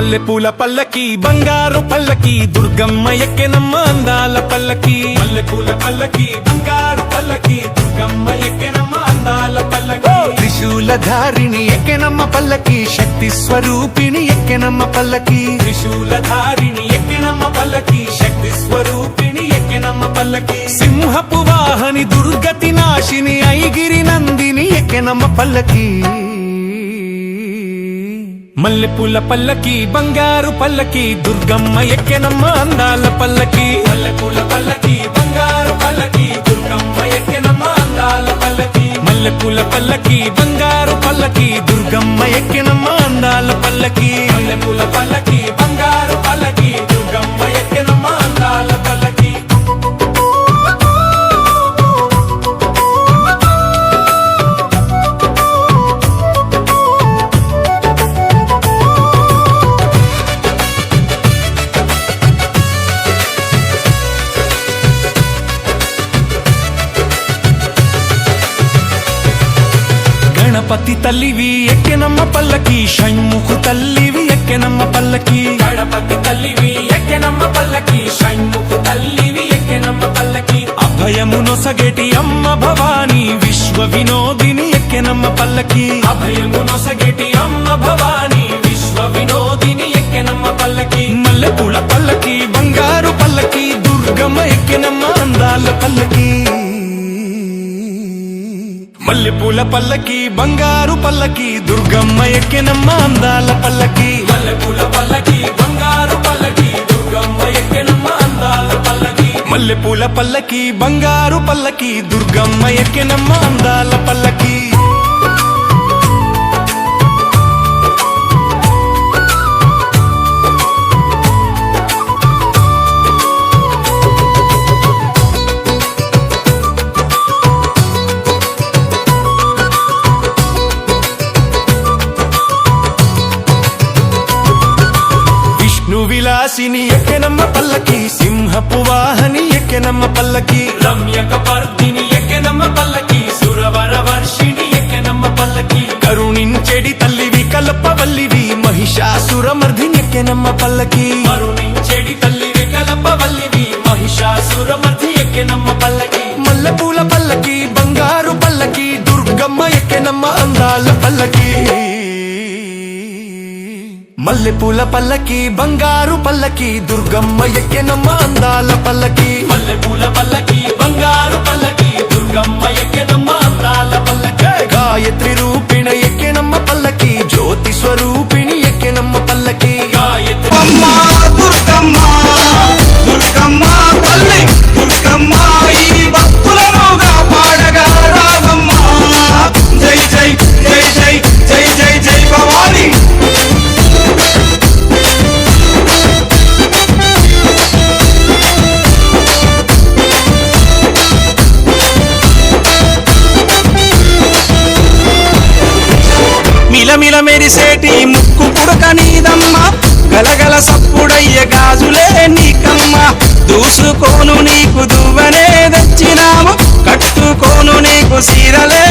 మల్లెపూల పల్లకి బంగారు పల్లకి దుర్గమ్మ ఎక్కెనమ్మ అందాల పల్లకి. మల్లెపూల పల్లకి బంగారు పల్లకి దుర్గమ్మ ఎక్కెనమ్మ అందాల పల్లకి. త్రిశూల ధారిణి ఎక్కెనమ్మ పల్లకి శక్తి స్వరూపిణి ఎక్కెనమ్మ పల్లకి. త్రిశూల ధారిణి ఎక్కెనమ్మ పల్లకి శక్తి స్వరూపిణి ఎక్కెనమ్మ పల్లకి. సింహపు వాహని దుర్గతి నాశిని ఐగిరి నందిని ఎక్కెనమ్మ పల్లకి. మల్లెపూల పల్లకి బంగారు పల్లకి దుర్గమ్మ ఎక్కెనమ్మ అందాల పల్లకి. మల్లెపూల పల్లకి బంగారు పల్లకి దుర్గమ్మ ఎక్కెనమ్మ అందాల పల్లకి. మల్లెపూల పల్లకి బంగారు పల్లకి దుర్గమ్మ ఎక్కెనమ్మ అందాల పల్లకి. మల్లెపూల పల్లకి గణపతి తల్లివి ఎక్కెనమ్మ పల్లకి. షణ్ముఖు తల్లివి ఎక్కెనమ్మ పల్లకి. గణపతి తల్లివి ఎక్కెనమ్మ పల్లకి. షణ్ముఖు తల్లివి ఎక్కెనమ్మ పల్లకి. అభయము నొసగేటి అమ్మ భవాని. విశ్వ వినోదిని ఎక్కెనమ్మ పల్లకి. అభయము నొసగేటి అమ్మ భవాని. విశ్వ వినోదిని ఎక్కెనమ్మ పల్లకి. మల్లెపూల పల్లకి బంగారు పల్లకి దుర్గమ్మ ఎక్కెనమ్మ అందాల పల్లకి. మల్లెపూల పల్లకి బంగారు పల్లకి దుర్గమ్మ ఎక్కెనమ్మ అందాల పల్లకి. మల్లెపూల పల్లకి బంగారు పల్లకి దుర్గమ్మ ఎక్కెనమ్మ అందాల పల్లకి. మల్లెపూల పల్లకి బంగారు పల్లకి దుర్గమ్మ ఎక్కెనమ్మ అందాల పల్లకి. విలాసిని ఎక్కెనమ్మ పల్లకి సింహపు వాహని ఎక్కెనమ్మ పల్లకి. రమ్యక పర్దిని ఎక్కెనమ్మ పల్లకి సురవర వర్షిణి ఎక్కెనమ్మ పల్లకి. కరుణించెడి తల్లివి కలపవల్లివి మహిషాసురమర్ధిని ఎక్కెనమ్మ పల్లకి. కరుణించెడి తల్లివి కలపవల్లివి మహిషాసురమర్ధి ఎక్కెనమ్మ పల్లకి. మల్లెపూల పల్లకి బంగారు పల్లకి దుర్గమ్మ ఎక్కెనమ్మ అందాల పల్లకి. మల్లెపూల పల్లకి బంగారు పల్లకి దుర్గమ్మ ఎక్కెనమ్మ అందాల పల్లకి. మల్లెపూల పల్లకి బంగారు పల్లకి దుర్గమ్మ ఎక్కెనమ్మ అందాల పల్లకి. గాయత్రి కట్టుకోను నీకు దువ్వనే తెచ్చినాము. కట్టుకోను నీకు సీరలే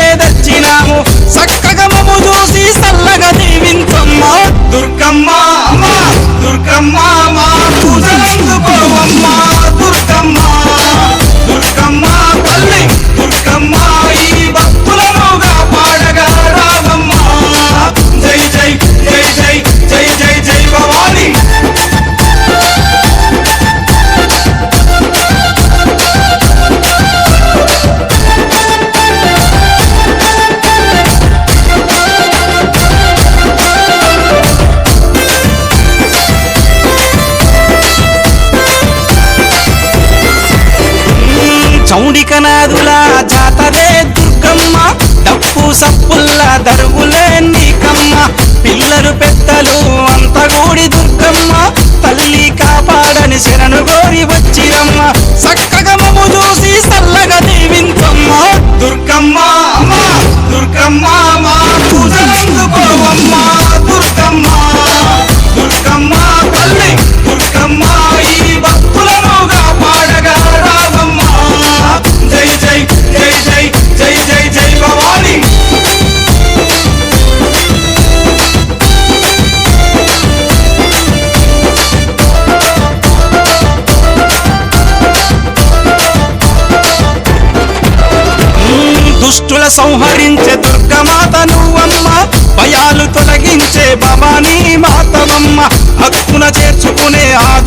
దరువులే నీకమ్మ. పిల్లలు పెద్దలు అంత గూడి దుర్గమ్మ. తల్లి కాపాడని శరణు గోరి వచ్చిరమ్మ. సక్క సంహరించే దుర్గమాత నువ్వమ్మ. భయాలు తొలగించే భవానీ మాతవమ్మ హక్కున చేర్చుకునే ఆ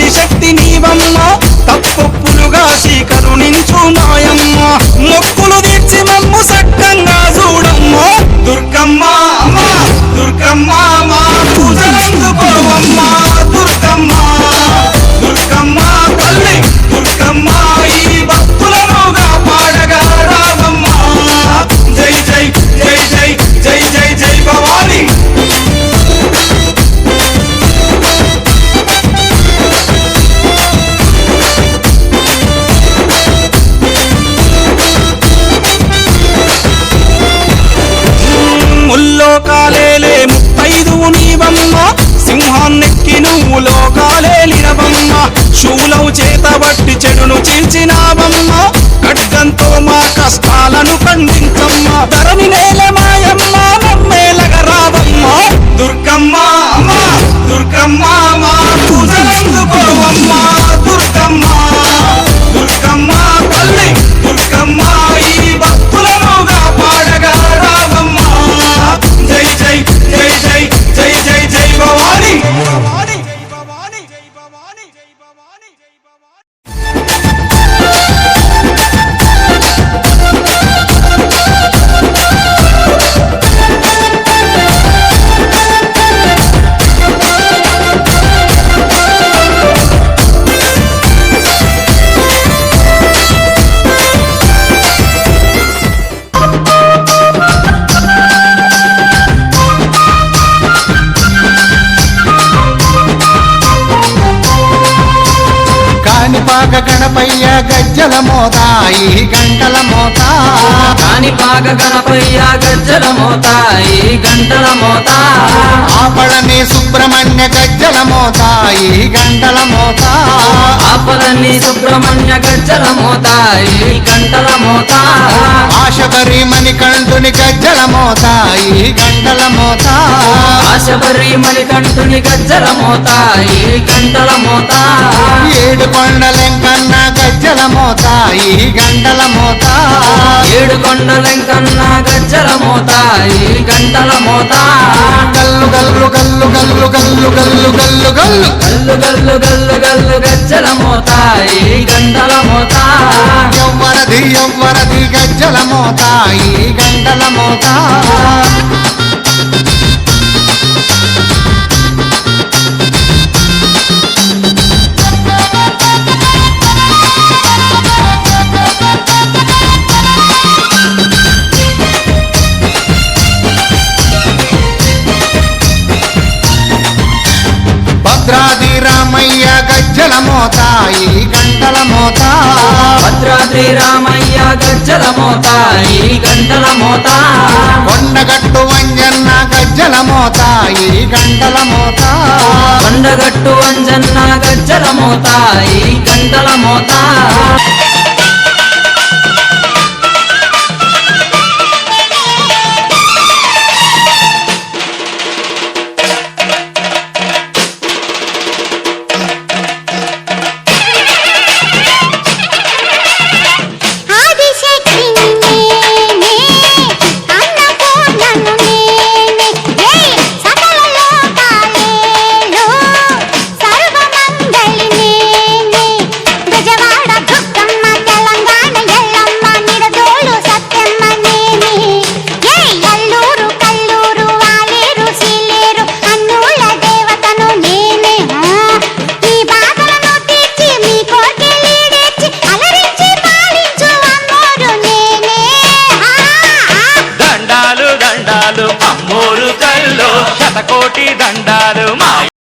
లోకాలేలే కాలేలే నీవమ్మ. సింహాన్నెక్కి నువ్వు లోకాలేలినవమ్మ శూలవు చేతబట్టి చెడును చీల్చినావమ్మ. ఖడ్గంతో మా కష్టాలను ఖండించమ్మ. ధరణి కాణిపాక గణపయ్య గజ్జల మోత ఈ గంటల మోతా. కాణిపాక గణపయ్య గజ్జల మోత ఈ గంటల మోత. ఆపళని సుబ్రహ్మణ్య గజ్జల మోత ఈ గంటల మోత. ఆపలన్ని సుబ్రహ్మణ్య గజ్జల మోత ఈ గంటల మోత. ఆశబరి మణికంఠుని గజ్జల మోత ఈ గంటల మోత. ఆశబరి మణికంఠుని గజ్జల మోత ఈ గంటల మోత. ఏడు కొండలెంకన్న గజ్జల మోత ఈ గంటల మోత. ఏడు కొండలెంకన్న గజ్జల మోత ఈ గంటల మోత. గల్లు గల్లు గల్లు గల్లు గల్లు గల్లు గల్లు గల్లు. గల్లు గల్లు గల్లు గల్లు గజ్జల మోత ఈ గంటల మోత. ఎవ్వరది ఎవ్వరది గజ్జల మోత ఈ గంటల మోత. భద్రాద్రి రామయ్య గజ్జల మోత ఈ గంటల మోత. కొండగట్టు వంజన్న గజ్జల మోత ఈ గంటల మోత. కొండగట్టు అంజన్న గజ్జల మోత ఈ గంటల మోత.